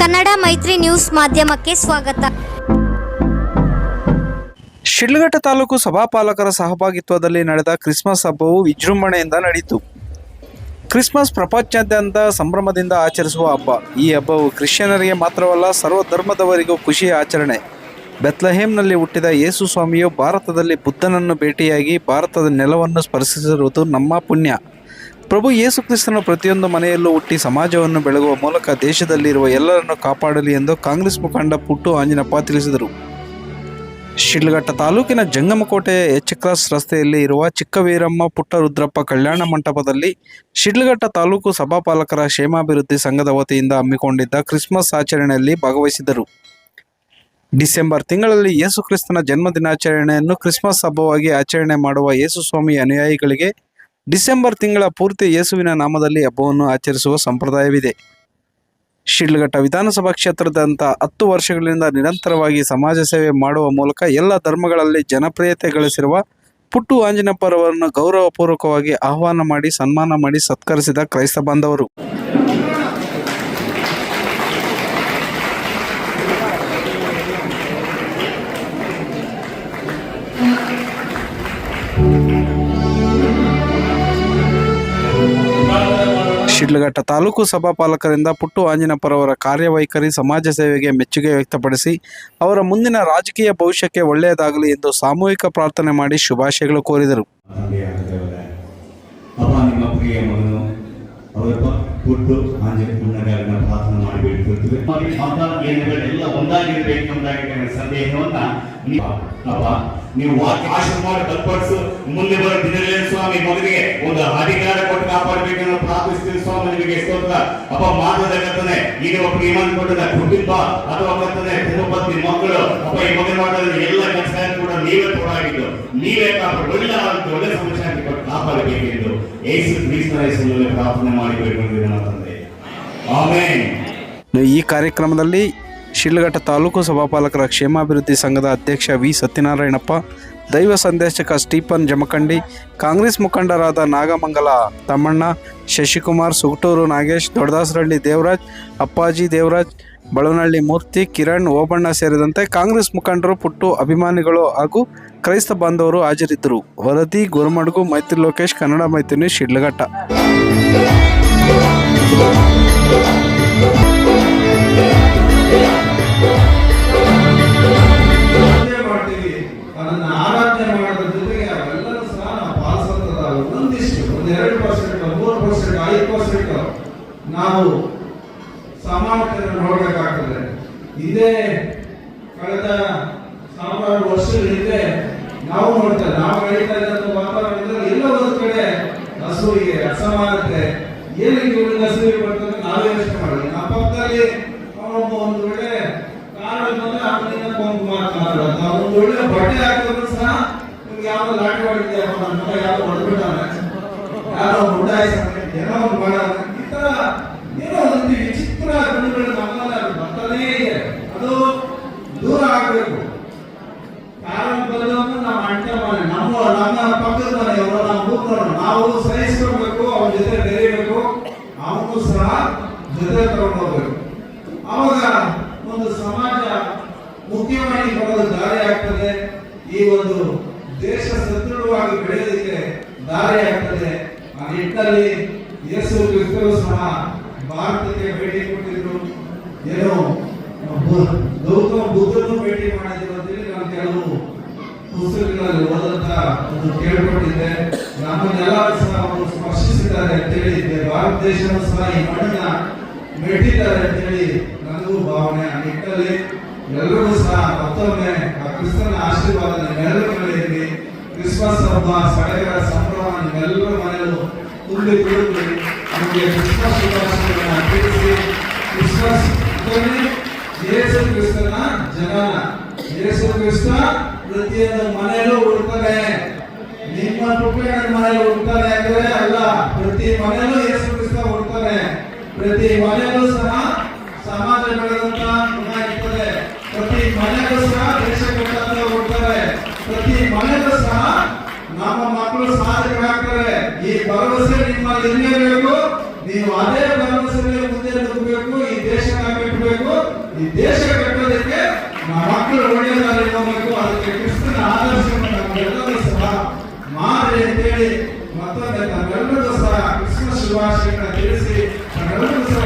ಕನ್ನಡ ಮೈತ್ರಿ ನ್ಯೂಸ್ ಮಾಧ್ಯಮಕ್ಕೆ ಸ್ವಾಗತ. ಶಿಡ್ಲಘಟ್ಟ ತಾಲೂಕು ಸಭಾಪಾಲಕರ ಸಹಭಾಗಿತ್ವದಲ್ಲಿ ನಡೆದ ಕ್ರಿಸ್ಮಸ್ ಹಬ್ಬವು ವಿಜೃಂಭಣೆಯಿಂದ ನಡೆಯಿತು. ಕ್ರಿಸ್ಮಸ್ ಪ್ರಪಂಚದಾದ್ಯಂತ ಸಂಭ್ರಮದಿಂದ ಆಚರಿಸುವ ಹಬ್ಬ. ಈ ಹಬ್ಬವು ಕ್ರಿಶ್ಚಿಯನರಿಗೆ ಮಾತ್ರವಲ್ಲ, ಸರ್ವ ಧರ್ಮದವರಿಗೂ ಖುಷಿಯ ಆಚರಣೆ. ಬೆತ್ಲಹೇಮ್ನಲ್ಲಿ ಹುಟ್ಟಿದ ಯೇಸು ಸ್ವಾಮಿಯು ಭಾರತದಲ್ಲಿ ಬುದ್ಧನನ್ನು ಭೇಟಿಯಾಗಿ ಭಾರತದ ನೆಲವನ್ನು ಸ್ಪರ್ಶಿಸಿರುವುದು ನಮ್ಮ ಪುಣ್ಯ. ಪ್ರಭು ಯೇಸು ಕ್ರಿಸ್ತನ ಪ್ರತಿಯೊಂದು ಮನೆಯಲ್ಲೂ ಹುಟ್ಟಿ ಸಮಾಜವನ್ನು ಬೆಳಗುವ ಮೂಲಕ ದೇಶದಲ್ಲಿರುವ ಎಲ್ಲರನ್ನು ಕಾಪಾಡಲಿ ಎಂದು ಕಾಂಗ್ರೆಸ್ ಮುಖಂಡ ಪುಟ್ಟು ಆಂಜನಪ್ಪ ತಿಳಿಸಿದರು. ಶಿಡ್ಲಘಟ್ಟ ತಾಲೂಕಿನ ಜಂಗಮಕೋಟೆಯ ಎಚ್ ಕ್ರಾಸ್ ರಸ್ತೆಯಲ್ಲಿ ಇರುವ ಚಿಕ್ಕವೀರಮ್ಮ ಪುಟ್ಟರುದ್ರಪ್ಪ ಕಲ್ಯಾಣ ಮಂಟಪದಲ್ಲಿ ಶಿಡ್ಲಘಟ್ಟ ತಾಲೂಕು ಸಭಾಪಾಲಕರ ಕ್ಷೇಮಾಭಿವೃದ್ಧಿ ಸಂಘದ ವತಿಯಿಂದ ಹಮ್ಮಿಕೊಂಡಿದ್ದ ಕ್ರಿಸ್ಮಸ್ ಆಚರಣೆಯಲ್ಲಿ ಭಾಗವಹಿಸಿದರು. ಡಿಸೆಂಬರ್ ತಿಂಗಳಲ್ಲಿ ಯೇಸು ಕ್ರಿಸ್ತನ ಜನ್ಮ ದಿನಾಚರಣೆಯನ್ನು ಕ್ರಿಸ್ಮಸ್ ಹಬ್ಬವಾಗಿ ಆಚರಣೆ ಮಾಡುವ ಯೇಸು ಸ್ವಾಮಿ ಅನುಯಾಯಿಗಳಿಗೆ ಡಿಸೆಂಬರ್ ತಿಂಗಳ ಪೂರ್ತಿ ಯೇಸುವಿನ ನಾಮದಲ್ಲಿ ಹಬ್ಬವನ್ನು ಆಚರಿಸುವ ಸಂಪ್ರದಾಯವಿದೆ. ಶಿಡ್ಲಘಟ್ಟ ವಿಧಾನಸಭಾ ಕ್ಷೇತ್ರದಂಥ ಹತ್ತು ವರ್ಷಗಳಿಂದ ನಿರಂತರವಾಗಿ ಸಮಾಜ ಸೇವೆ ಮಾಡುವ ಮೂಲಕ ಎಲ್ಲ ಧರ್ಮಗಳಲ್ಲಿ ಜನಪ್ರಿಯತೆ ಗಳಿಸಿರುವ ಪುಟ್ಟು ಆಂಜನಪ್ಪರವರನ್ನು ಗೌರವಪೂರ್ವಕವಾಗಿ ಆಹ್ವಾನ ಮಾಡಿ ಸನ್ಮಾನ ಮಾಡಿ ಸತ್ಕರಿಸಿದ ಕ್ರೈಸ್ತ ಬಾಂಧವರು. ಶಿಡ್ಲಘಟ್ಟ ತಾಲೂಕು ಸಭಾಪಾಲಕರಿಂದ ಪುಟ್ಟು ಆಂಜನಪ್ಪರವರ ಕಾರ್ಯವೈಖರಿ ಸಮಾಜ ಸೇವೆಗೆ ಮೆಚ್ಚುಗೆ ವ್ಯಕ್ತಪಡಿಸಿ, ಅವರ ಮುಂದಿನ ರಾಜಕೀಯ ಭವಿಷ್ಯಕ್ಕೆ ಒಳ್ಳೆಯದಾಗಲಿ ಎಂದು ಸಾಮೂಹಿಕ ಪ್ರಾರ್ಥನೆ ಮಾಡಿ ಶುಭಾಶಯಗಳು ಕೋರಿದರು. ಪ್ರಾರ್ಥನೆ ನೀವು ಆಶೀರ್ವಾದ ಬಲಪಡಿಸು ಮುಂದೆ ಬರೋ ದಿನಗಳಲ್ಲಿ ಸ್ವಾಮಿ, ಮಗನಿಗೆ ಒಂದು ಅಧಿಕಾರ ಕೊಟ್ಟು ಕಾಪಾಡಬೇಕೆಂದು ಪ್ರಾರ್ಥಿಸ್ತೀವಿ ಸ್ವಾಮಿ, ನಿಮಗೆ ಸ್ತೋತ್ರ. ಅಪ್ಪ ಮಾತದ ಈಗ ಒಬ್ಬ ಇಮಾನ್ ಕೊಟ್ಟದ ಕುಟುಂಬ ಅಥವಾ ಕರ್ತನೆ, ಕುಟುಂಬದ ಮಕ್ಕಳು, ಅಪ್ಪ, ಈ ಮಗನ ಮಾಡೋದ್ರ ಎಲ್ಲ ಕೆಲಸ ಕೂಡ ನೀವೇ ಕೊಡಾಗಿದ್ದು ನೀವೇ ಕಾಪಾಡಿ. ಒಳ್ಳೆ ಒಳ್ಳೆ ಸಂಶಾಂತಿ ಕೊಟ್ಟು ಕಾಪಾಡಬೇಕೆಂದು ಯೇಸು ಕ್ರಿಸ್ತನ ಹೆಸರಿನಲ್ಲಿ ಪ್ರಾರ್ಥನೆ ಮಾಡಿ ಬೇಡ್ಕೊಂಡಿದ್ದೇನೆ ನನ್ನ ತಂದೆ. ಆಮೇನ್. ಈ ಕಾರ್ಯಕ್ರಮದಲ್ಲಿ ಶಿಡ್ಲಘಟ್ಟ ತಾಲೂಕು ಸಭಾಪಾಲಕರ ಕ್ಷೇಮಾಭಿವೃದ್ಧಿ ಸಂಘದ ಅಧ್ಯಕ್ಷ ವಿ ಸತ್ಯನಾರಾಯಣಪ್ಪ, ದೈವ ಸಂದೇಶಕ ಸ್ಟೀಫನ್ ಜಮಖಂಡಿ, ಕಾಂಗ್ರೆಸ್ ಮುಖಂಡರಾದ ನಾಗಮಂಗಲ ತಮ್ಮಣ್ಣ ಶಶಿಕುಮಾರ್ ಸುಗಟೂರು ನಾಗೇಶ್, ದೊಡ್ಡದಾಸರಹಳ್ಳಿ ದೇವರಾಜ್, ಅಪ್ಪಾಜಿ ದೇವರಾಜ್ ಬಳವನಹಳ್ಳಿ ಮೂರ್ತಿ, ಕಿರಣ್, ಓಬಣ್ಣ ಸೇರಿದಂತೆ ಕಾಂಗ್ರೆಸ್ ಮುಖಂಡರು, ಪುಟ್ಟು ಅಭಿಮಾನಿಗಳು ಹಾಗೂ ಕ್ರೈಸ್ತ ಬಾಂಧವರು ಹಾಜರಿದ್ದರು. ವರದಿ, ಗುರುಮಡ್ಗು, ಮೈತ್ರಿ ಲೋಕೇಶ್, ಕನ್ನಡ ಮೈತ್ರಿ ಶಿಡ್ಲಘಟ್ಟ. ನಾವು ಸಮಾನತೆಯನ್ನು ನೋಡಬೇಕಾಗ್ತದೆ. ಇದೇ ಕಳೆದ ಸಾವಿರಾರು ವರ್ಷಗಳ ಹಿಂದೆ ನಾವು ನೋಡ್ತೇವೆ ನಾವು ಹೇಳ್ತಾ ಇದ್ದಂತ ವಾತಾವರಣದಲ್ಲಿ ಎಲ್ಲ ಒಂದು ಕಡೆ ಹಸುವಿಗೆ ಅಸಮಾನತೆ ಏನಕ್ಕೆ ಇವ್ರಿಗೆ ಹಸುವಿಗೆ ಬರ್ತದೆ ನಾವೇ ಯೋಚನೆ ಮಾಡಿ ನಮ್ಮ ಪಕ್ಕದಲ್ಲಿ ಅವನೊಬ್ಬ ಒಂದು ಒಳ್ಳೆ ಕಾರಣ ಅವನಿಂದ ಒಂದು ಮಾತು ಮಾತಾಡೋದು. ಒಂದು ಒಳ್ಳೆ ಬಟ್ಟೆ ಹಾಕಿದ್ರು ಸಹ ನಿಮ್ಗೆ ಯಾವ್ದೋ ಲಾಟಿ ಮಾಡಿದ್ದೆ ನನ್ನ ಮಗ ಯಾವ್ದೋ ಹೊಡೆದ್ಬಿಟ್ಟಾನೆ. ಯಾರೋ ಉಡಾಯಿಸ್ತಾನೆ ಏನೋ ಒಂದು ಮಾಡೋಣ ಈ ತರ ಏನೋ ಒಂದು ವಿಚಿತ್ರ ಗುಣಗಳು ನಮ್ಮಲ್ಲಿ ಅದು ಬರ್ತಾನೇ ಇದೆ ಅದು ದೂರ ಆಗ್ಬೇಕು ಕಾರಣ ಬಂದವನು ನಮ್ಮ ಅಣ್ಣ ಮನೆ ನಮ್ಮ ನಮ್ಮ ಪಕ್ಕದ ಮನೆಯವರು ನಮ್ಮ ಊರಿನವರು ನಾವು ಸಹಿಸ್ಕೊಬೇಕು ಅವ್ರ ಜೊತೆ ಬೆರೀಬೇಕು. ಅವನು ಸಹ ಜೊತೆ ತಗೊಂಡು ಹೋಗ್ಬೇಕು. ಅವಾಗ ಒಂದು ಸಮಾಜ ಮುಖ್ಯವಾಗಿ ಬರೋದು ದಾರಿ ಆಗ್ತದೆ. ಈ ಒಂದು ದೇಶ ಸದೃಢವಾಗಿ ಬೆಳೆಯೋದಕ್ಕೆ ದಾರಿ ಆಗ್ತದೆ. ಆ ನಿಟ್ಟಿನಲ್ಲಿ ಯೇಸು ಕ್ರಿಸ್ತರು ಸಹ ಭಾರತಕ್ಕೆ ಭೇಟಿ ಕೊಟ್ಟಿದ್ರು ಏನು ಗೌತಮ ಬುದ್ಧನು ಭೇಟಿ ಮಾಡಿದ್ರು ಪುಸ್ತಕಗಳಲ್ಲಿ ಓದಂತ ಒಂದು ಕೇಳ್ಪಟ್ಟಿದ್ದೆ ನಮ್ಮನ್ನೆಲ್ಲ ಸಹ ಅವರು ಸ್ಪರ್ಶಿಸಿದ್ದಾರೆ ಅಂತ ಹೇಳಿದ್ದೆ. ಭಾರತ ದೇಶವನ್ನು ಸಹ ಈ ಮಣ್ಣಿನ ಮೆಟ್ಟಿದ್ದಾರೆ ಅಂತ ಹೇಳಿ ನನಗೂ ಭಾವನೆ. ಆ ನಿಟ್ಟಲ್ಲಿ ಎಲ್ಲರಿಗೂ ಸಹ ಮತ್ತೊಮ್ಮೆ ಆ ಕ್ರಿಸ್ತನ ಆಶೀರ್ವಾದ ನಿಮ್ಮೆಲ್ಲರ ಮೇಲೆ ಇರಲಿ. ಕ್ರಿಸ್ಮಸ್ ಹಬ್ಬ, ಸಡಗರ, ಸಂಭ್ರಮ ನಿಮ್ಮೆಲ್ಲರ ಮನೆಯಲ್ಲೂ ತುಂಬಿ ತುಳುಕಿ ನಮಗೆ ಕ್ರಿಸ್ಮಸ್ ಶುಭಾಶಯಗಳನ್ನು ತಿಳಿಸಿ. ಕ್ರಿಸ್ಮಸ್ ಕ್ರಿಸ್ತನ ಜನನ. ಯೇಸು ಕೃಷ್ಣ ಪ್ರತಿಯೊಂದು ಮನೆಯಲ್ಲೂ ಹುಡುಕ್ತಾನೆ. ನಿಮ್ಮ ಪುಕ್ಕಳನ ಮನೆಯಲ್ಲಿ ಹುಡುಕ್ತಾನೆ ಅಂದ್ರೆ ಅಲ್ಲ, ಪ್ರತಿ ಮನೆಯಲ್ಲೂ ಯೇಸು ಕೃಷ್ಣ ಹುಡುಕ್ತಾನೆ. ಪ್ರತಿ ಮನೆಯಲ್ಲೂ ಸಹ ಸಮಾಜ ಬೆಳೆದಂತ ಇರ್ತದೆ. ಪ್ರತಿ ಮನೆಗೂ ಸಹ ದೇಶ ಕಟ್ಟಂತ ಪ್ರತಿ ಮನೆಗೂ ಸಹ ನಮ್ಮ ಮಕ್ಕಳು ಸಾಧಕರಾಗ್ತಾರೆ. ಈ ಭರವಸೆ ನಿಮ್ಮಲ್ಲಿ ಇರಲೇಬೇಕು ನೀವು ಅದೇ ಭರವಸೆ ಮುಂದೆ ನುಗ್ಗಬೇಕು ಈ ದೇಶ ಕಟ್ಟೋದಕ್ಕೆ ನಮ್ಮ ಮಕ್ಕಳು